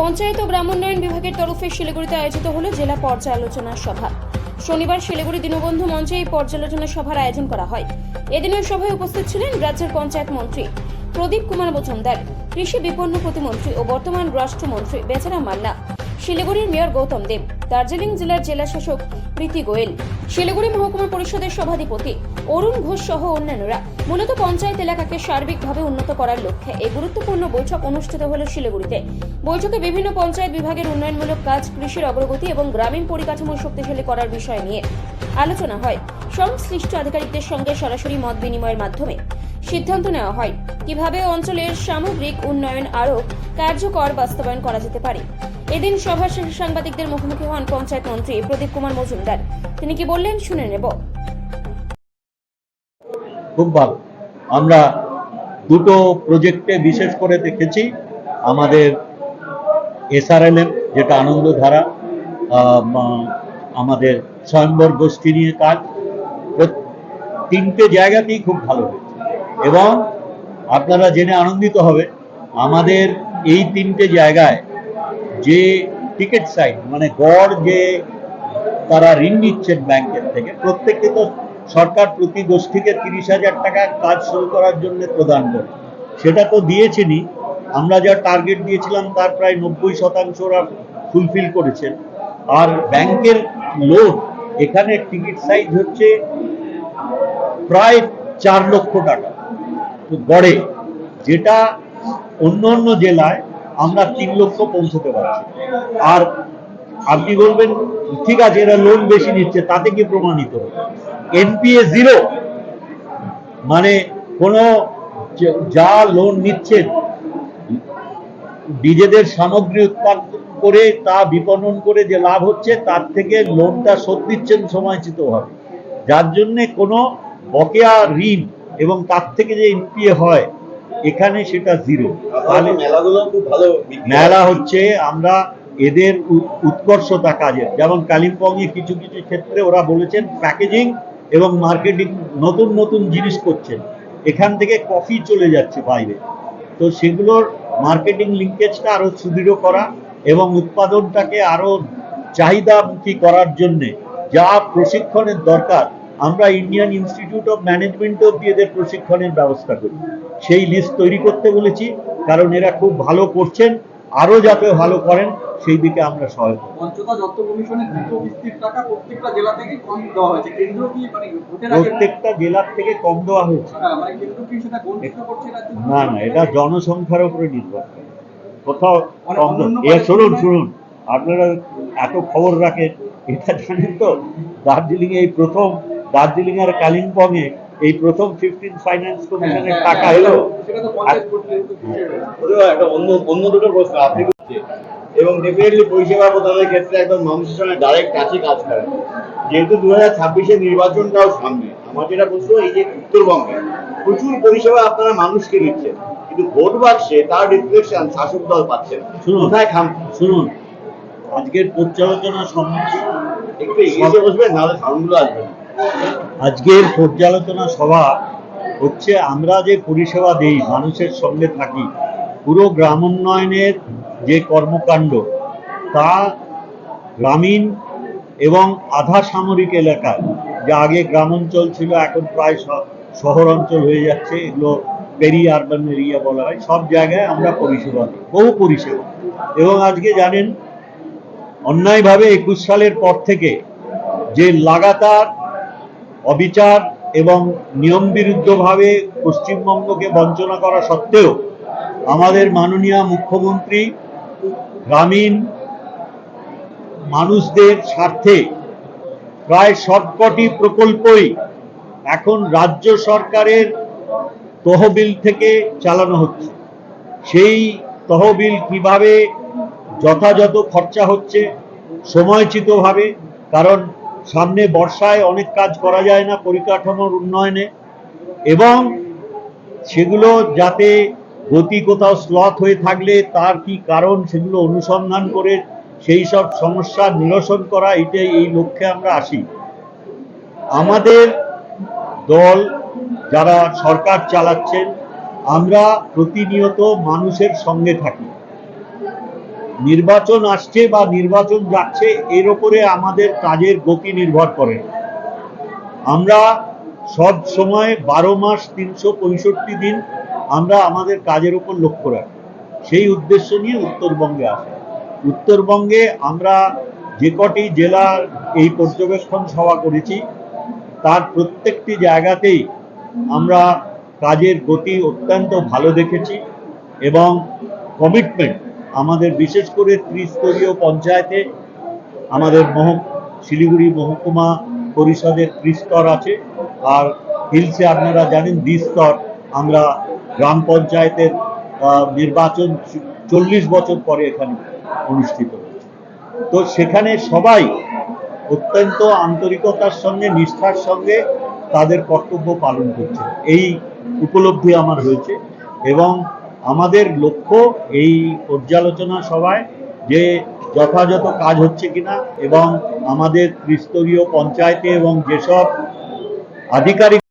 পঞ্চায়েত ও গ্রামোন্নয়ন বিভাগের তরফে শিলিগুড়িতে আয়োজিত হলো জেলা পর্যালোচনা সভা। শনিবার শিলিগুড়ি দীনবন্ধু মঞ্চে এই পর্যালোচনা সভার আয়োজন করা হয়। এদিনের সভায় উপস্থিত ছিলেন রাজ্যের পঞ্চায়েত মন্ত্রী প্রদীপ কুমার মজুমদার, কৃষি বিপন্ন প্রতিমন্ত্রী ও বর্তমান রাষ্ট্রমন্ত্রী বেচারা মাল্লা শিলিগুড়ির মেয়র গৌতম দেব, দার্জিলিং জেলার জেলা শাসক প্রীতি গোয়েল। শিলিগুড়ি মহকুমা পরিষদের সভাধিপতি অরুণ ঘোষ সহ অন্যান্যরা। মূলত পঞ্চায়েত এলাকাকে সার্বিকভাবে উন্নত করার লক্ষ্যে এই গুরুত্বপূর্ণ বৈঠক অনুষ্ঠিত হল শিলিগুড়িতে। বৈঠকে বিভিন্ন পঞ্চায়েত বিভাগের উন্নয়নমূলক কাজ, কৃষির অগ্রগতি এবং গ্রামীণ পরিকাঠামো শক্তিশালী করার বিষয় নিয়ে আলোচনা হয়। সংশ্লিষ্ট আধিকারিকদের সঙ্গে সরাসরি মত বিনিময়ের মাধ্যমে সিদ্ধান্ত নেওয়া হয়। কীভাবে অঞ্চলের সামগ্রিক উন্নয়ন আরও কার্যকর বাস্তবায়ন করা যেতে পারে? এদিন সভা শেষে সাংবাদিকদের মুখোমুখি হন পঞ্চায়েত মন্ত্রী প্রদীপ কুমার মজুমদার। তিনি কি বললেন, শুনে নেব। খুব ভালো আমরা দুটো প্রজেক্টে বিশেষ করে দেখেছি আমাদের এসআরএলএম যেটা আনন্দধারা আমাদের স্বয়ম্বর গোষ্ঠী নিয়ে কাজ। তিনটে জায়গাতেই খুব ভালো হয়েছে। এবং আপনারা জেনে আনন্দিত হবে, আমাদের এই তিনটে জায়গায় যে টিকিট সাইজ মানে গড় যে তারা ঋণ নিচ্ছেন ব্যাংকের থেকে, প্রত্যেককে তো সরকার প্রতি গোষ্ঠীকে তিরিশ হাজার টাকা কাজ শুরু করার জন্য প্রদান করে। সেটা তো দিয়েছেনই। আমরা যা টার্গেট দিয়েছিলাম তার প্রায় নব্বই শতাংশ ওরা ফুলফিল করেছেন। আর ব্যাংকের লোন এখানে টিকিট সাইজ হচ্ছে প্রায় চার লক্ষ টাকা। গড়ে, যেটা অন্য অন্য জেলায় আমরা তিন লক্ষ পৌঁছতে পারছি। আর আপনি বলবেন? ঠিক আছে, এরা লোন বেশি নিচ্ছে, তাতে কি প্রমাণিত? NPA zero. মানে কোনো যা লোন নিচ্ছেন নিজেদের সামগ্রী উৎপাদন করে তা বিপণন করে যে লাভ হচ্ছে, তার থেকে লোনটা শোধ দিচ্ছেন সময়চিতভাবে যার জন্যে কোনো বকেয়া ঋণ এবং তার থেকে যে এনপিএ হয় এখানে সেটা জিরো তাহলে মেলাগুলো খুব ভালো মেলা হচ্ছে আমরা এদের উৎকর্ষতা কাজের। যেমন কালিম্পংয়ে কিছু কিছু ক্ষেত্রে ওরা বলেছেন প্যাকেজিং এবং মার্কেটিং নতুন নতুন জিনিস করছেন। এখান থেকে কফি চলে যাচ্ছে বাইরে। তো সেগুলোর মার্কেটিং লিঙ্কেজটা আরও সুদৃঢ় করা এবং উৎপাদনটাকে আরও চাহিদামুখী করার জন্যে যা প্রশিক্ষণের দরকার আমরা ইন্ডিয়ান ইনস্টিটিউট অফ ম্যানেজমেন্ট অব্দি এদের প্রশিক্ষণের ব্যবস্থা করি। সেই লিস্ট তৈরি করতে বলেছি কারণ এরা খুব ভালো করছেন আরও যাতে ভালো করেন সেই দিকে আমরা সহায়তা প্রত্যেকটা মানে প্রত্যেকটা জেলার থেকে কম দেওয়া হয়েছে। হ্যাঁ, মানে না না এটা জনসংখ্যার উপরে নির্ভর করে। কোথাও মানে কম শুনুন শুনুন আপনারা এত খবর রাখেন এটা জানেন তো? দার্জিলিং এই প্রথম দার্জিলিং আর কালিম্পং এ এই প্রথম ফিফটিন ফাইন্যান্স কমিশনের হ্যাঁ, টাকা হ্যাঁ, এলো। অন্য অন্য দুটো প্রশ্ন আপনি এবং ডেফিনেটলি পরিষেবা প্রদানের ক্ষেত্রে একদম মানুষের সঙ্গে ডাইরেক্ট কাছে কাজ করে। যেহেতু দু হাজার ছাব্বিশে নির্বাচনটাও সামনে। আমার যেটা প্রশ্ন এই যে উত্তরবঙ্গে প্রচুর পরিষেবা আপনারা মানুষকে দিচ্ছেন। কিন্তু ভোট বাক্সে তার রিফ্লেকশন শাসক দল পাচ্ছেন শুনুন। কোথায় খাম? শুনুন। আজকের পর্যালোচনা সভা একটু এগিয়ে বসবেন নাহলে সাউন্ডগুলো আসবে না। আজকের পর্যালোচনা সভা হচ্ছে, আমরা যে পরিষেবা দেই, মানুষের সঙ্গে থাকি, পুরো গ্রামোন্নয়নের যে কর্মকাণ্ড, তা গ্রামীণ এবং আধা সামরিক এলাকায়, যা আগে গ্রামাঞ্চল ছিল, এখন প্রায় শহর অঞ্চল হয়ে যাচ্ছে, এগুলো পেরি আরবান এরিয়া বলা হয়, সব জায়গায় আমরা পরিষেবা দিই, বহু পরিষেবা। এবং আজকে জানেন, অন্যায়ভাবে একুশ সালের পর থেকে যে লাগাতার অবিচার এবং নিয়ম বিরুদ্ধভাবে পশ্চিমবঙ্গকে বঞ্চনা করা সত্ত্বেও আমাদের মাননীয় মুখ্যমন্ত্রী গ্রামীণ মানুষদের স্বার্থে প্রায় সবকটি প্রকল্পই এখন রাজ্য সরকারের তহবিল থেকে চালানো হচ্ছে। সেই তহবিল কীভাবে যথাযথ খরচা হচ্ছে সময়চিতভাবে, কারণ সামনে বর্ষায় অনেক কাজ করা যায় না পরিকাঠামোর উন্নয়নে। এবং সেগুলো যাতে গতি কোথাও স্লথ হয়ে থাকলে তার কি কারণ সেগুলো অনুসন্ধান করে সেই সব সমস্যার নিরসন করা, এটাই এই লক্ষ্যে আমরা আসি। আমাদের দল যারা সরকার চালাচ্ছেন, আমরা প্রতিনিয়ত মানুষের সঙ্গে থাকি। নির্বাচন আসছে বা নির্বাচন যাচ্ছে, এর উপরে আমাদের কাজের গতি নির্ভর করে। আমরা সব সময় বারো মাস তিনশো পঁয়ষট্টি দিন আমরা আমাদের কাজের উপর লক্ষ্য রাখি। সেই উদ্দেশ্য নিয়ে উত্তরবঙ্গে আসে। উত্তরবঙ্গে আমরা যে কটি জেলার এই পর্যবেক্ষণ সভা করেছি, তার প্রত্যেকটি জায়গাতেই আমরা কাজের গতি অত্যন্ত ভালো দেখেছি এবং কমিটমেন্ট আমাদের বিশেষ করে ত্রিস্তরীয় পঞ্চায়েতে আমাদের মহ, শিলিগুড়ি মহকুমা পরিষদের ত্রিস্তর আছে। আর হিলসে আপনারা জানেন দ্বিস্তর। আমরা গ্রাম পঞ্চায়েতের নির্বাচন চল্লিশ বছর পরে এখানে অনুষ্ঠিত তো সেখানে সবাই অত্যন্ত আন্তরিকতার সঙ্গে, নিষ্ঠার সঙ্গে তাদের কর্তব্য পালন করছে। এই উপলব্ধি আমার হয়েছে। এবং আমাদের লক্ষ্য এই পর্যালোচনা সভায় যে যথাযথ কাজ হচ্ছে কিনা এবং আমাদের ত্রিস্তরীয় পঞ্চায়েতে এবং যেসব আধিকারিক